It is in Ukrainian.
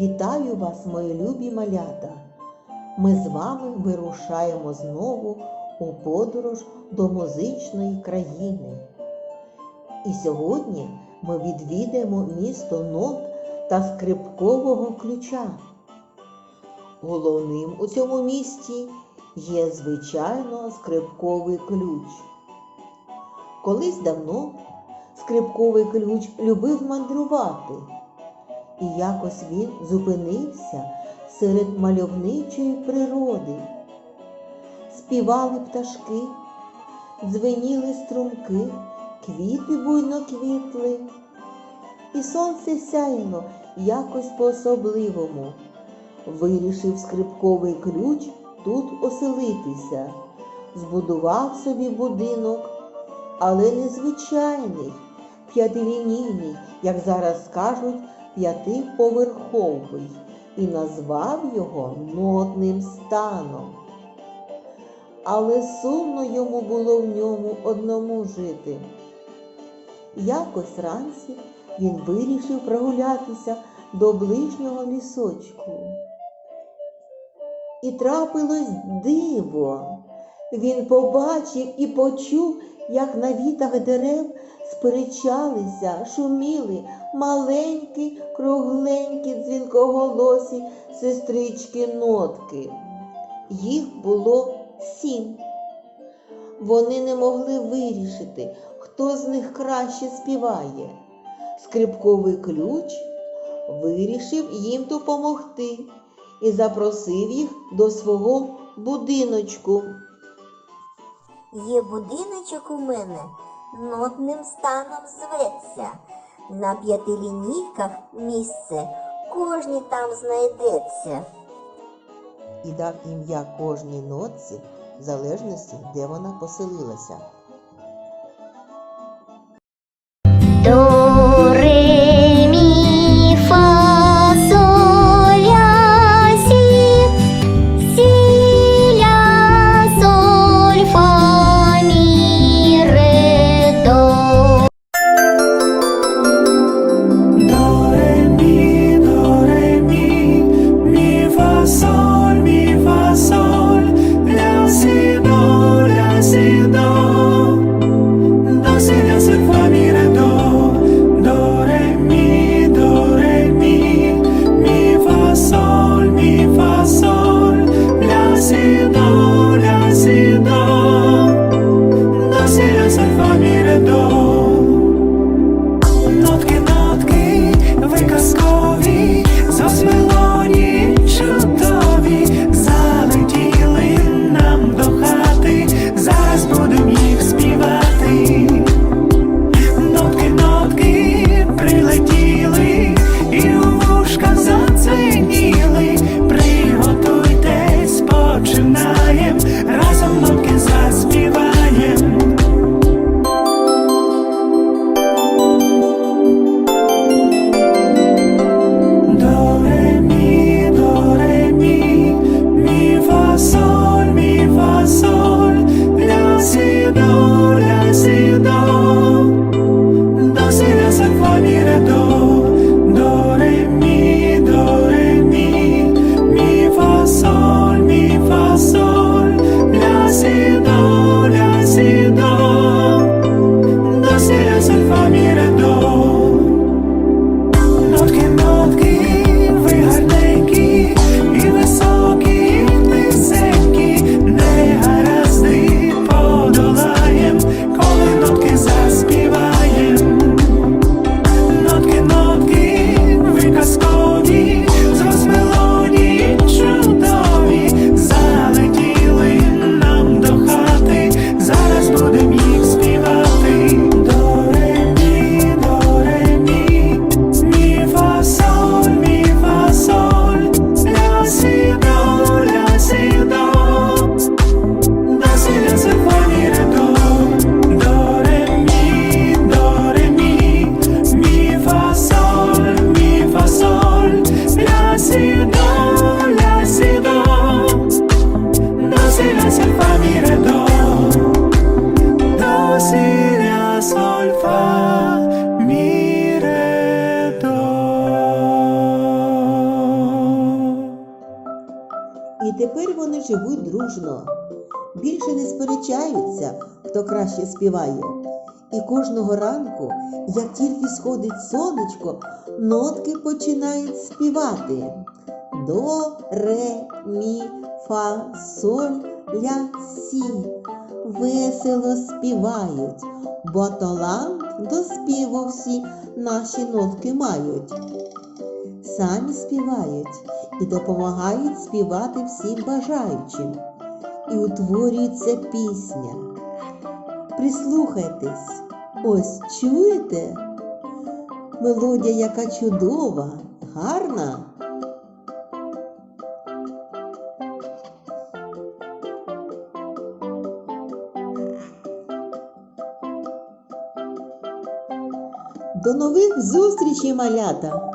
Вітаю вас, мої любі малята! Ми з вами вирушаємо знову у подорож до музичної країни. І сьогодні ми відвідаємо місто нот та скрипкового ключа. Головним у цьому місті є, звичайно, скрипковий ключ. Колись давно скрипковий ключ любив мандрувати, і якось він зупинився серед мальовничої природи. Співали пташки, дзвеніли струмки, квіти буйно квітли, і сонце сяяло якось по-особливому. Вирішив скрипковий ключ тут оселитися, збудував собі будинок, але не звичайний, п'ятилінійний, як зараз кажуть, п'ятиповерховий, і назвав його нотним станом. Але сумно йому було в ньому одному жити. Якось ранці він вирішив прогулятися до ближнього лісочку. І трапилось диво. Він побачив і почув, як на вітах дерев сперечалися, шуміли маленькі, кругленькі дзвінкоголосі сестрички нотки. Їх було сім. Вони не могли вирішити, хто з них краще співає. Скрипковий ключ вирішив їм допомогти і запросив їх до свого будиночку. Є будиночок у мене, нотним станом зветься. На п'ятилінійках місце, кожній там знайдеться. і дав ім'я кожній нотці в залежності, де вона поселилася. să vă mire вони живуть дружно. Більше не сперечаються, хто краще співає. І кожного ранку, як тільки сходить сонечко, нотки починають співати. До, ре, мі, фа, соль, ля, сі. Весело співають, бо талант до співу всі наші нотки мають. Самі співають і допомагають співати всім бажаючим. І утворюється пісня. Прислухайтесь, ось чуєте? Мелодія яка чудова, гарна. До нових зустрічей, малята!